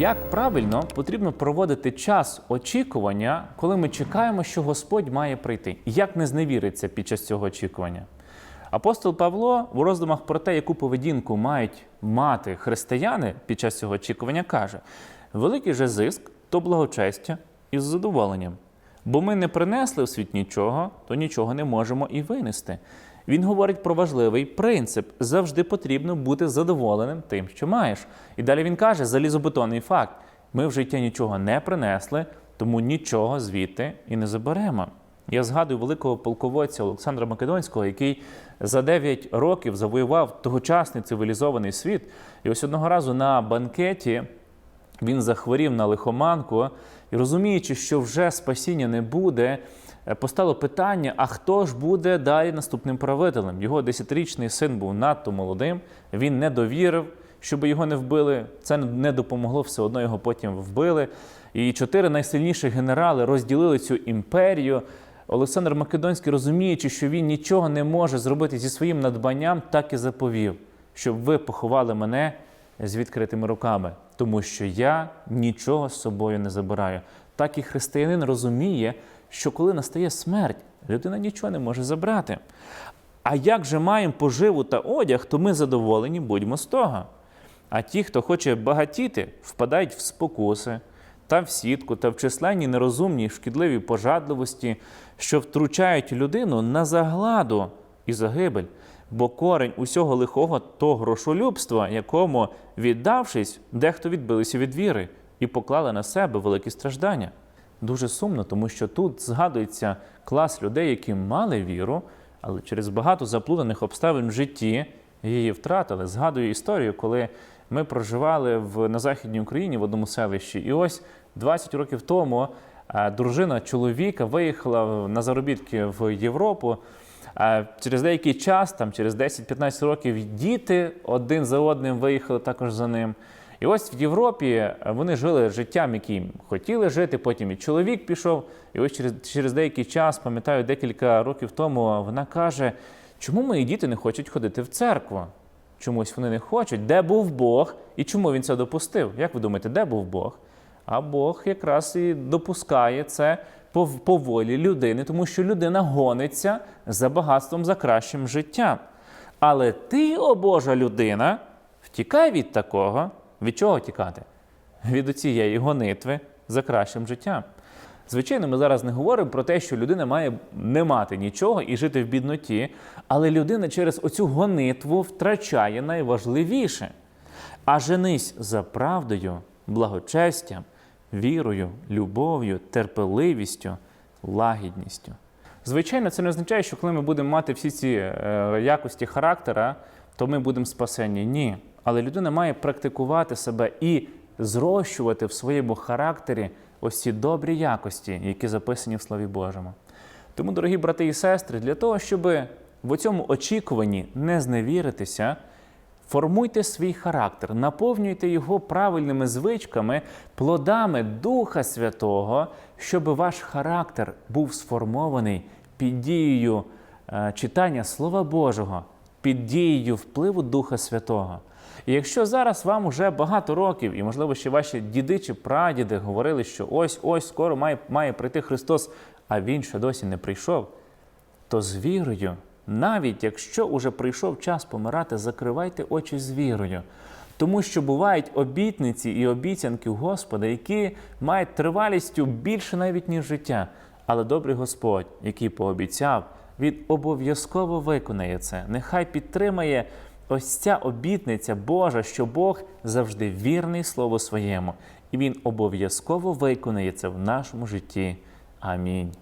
Як правильно потрібно проводити час очікування, коли ми чекаємо, що Господь має прийти? І Як не зневіриться під час цього очікування? Апостол Павло у роздумах про те, яку поведінку мають мати християни під час цього очікування, каже: великий же зиск то благочестя із задоволенням. Бо ми не принесли в світ нічого, то нічого не можемо і винести. Він говорить про важливий принцип: завжди потрібно бути задоволеним тим, що маєш. І далі він каже: залізобетонний факт: ми в життя нічого не принесли, тому нічого звідти і не заберемо. Я згадую великого полководця Олександра Македонського, який за 9 років завоював тогочасний цивілізований світ. І ось одного разу на банкеті він захворів на лихоманку і розуміючи, що вже спасіння не буде, е, постало питання: а хто ж буде далі наступним правителем? Його десятирічний син був надто молодим, він не довірив, щоб його не вбили. Це не допомогло, все одно його потім вбили. І чотири найсильніші генерали розділили цю імперію. Олександр Македонський, розуміючи, що він нічого не може зробити зі своїм надбанням, так і заповів, щоб ви поховали мене з відкритими руками, тому що я нічого з собою не забираю. Так і християнин розуміє, що коли настає смерть, людина нічого не може забрати. А як же маємо поживу та одяг, то ми задоволені будьмо з того. А ті, хто хоче багатіти, впадають в спокуси та в сітку, та в численні нерозумні шкідливі пожадливості, що втручають людину на загладу і загибель. Бо корень усього лихого то грошолюбство, якому, віддавшись, дехто відбилися від віри і поклали на себе великі страждання. Дуже сумно, тому що тут згадується клас людей, які мали віру, але через багато заплутаних обставин в житті її втратили. Згадую історію, коли ми проживали в, на Західній Україні в одному селищі, і ось 20 років тому дружина чоловіка виїхала на заробітки в Європу. Через деякий час, там через 10-15 років, діти один за одним виїхали також за ним. І ось в Європі вони жили життям, яким хотіли жити. Потім і чоловік пішов. І ось через, через деякий час, пам'ятаю, декілька років тому вона каже: чому мої діти не хочуть ходити в церкву? Чомусь вони не хочуть. Де був Бог і чому він це допустив? Як ви думаєте, де був Бог? А Бог якраз і допускає це по, волі людини, тому що людина гониться за багатством, за кращим життям. Але ти, о Божа людина, втікай від такого. Від чого тікати? Від цієї гонитви за кращим життям. Звичайно, ми зараз не говоримо про те, що людина має не мати нічого і жити в бідноті, але людина через оцю гонитву втрачає найважливіше. А женись за правдою, благочестям, вірою, любов'ю, терпеливістю, лагідністю. Звичайно, це не означає, що коли ми будемо мати всі ці е, якості характера, то ми будемо спасені. Ні. Але людина має практикувати себе і зрощувати в своєму характері ось ці добрі якості, які записані в Слові Божому. Тому, дорогі брати і сестри, для того, щоб в цьому очікуванні не зневіритися, формуйте свій характер, наповнюйте його правильними звичками, плодами Духа Святого, щоб ваш характер був сформований під дією е, читання Слова Божого, під дією впливу Духа Святого. І якщо зараз вам уже багато років, і, можливо, ще ваші діди чи прадіди говорили, що ось ось скоро має, має прийти Христос, а Він ще досі не прийшов, то з вірою, навіть якщо уже прийшов час помирати, закривайте очі з вірою. Тому що бувають обітниці і обіцянки Господа, які мають тривалістю більше навіть, ніж життя. Але добрий Господь, який пообіцяв, він обов'язково виконає це. Нехай підтримає ось ця обітниця Божа, що Бог завжди вірний слову своєму, і Він обов'язково виконає це в нашому житті. Амінь.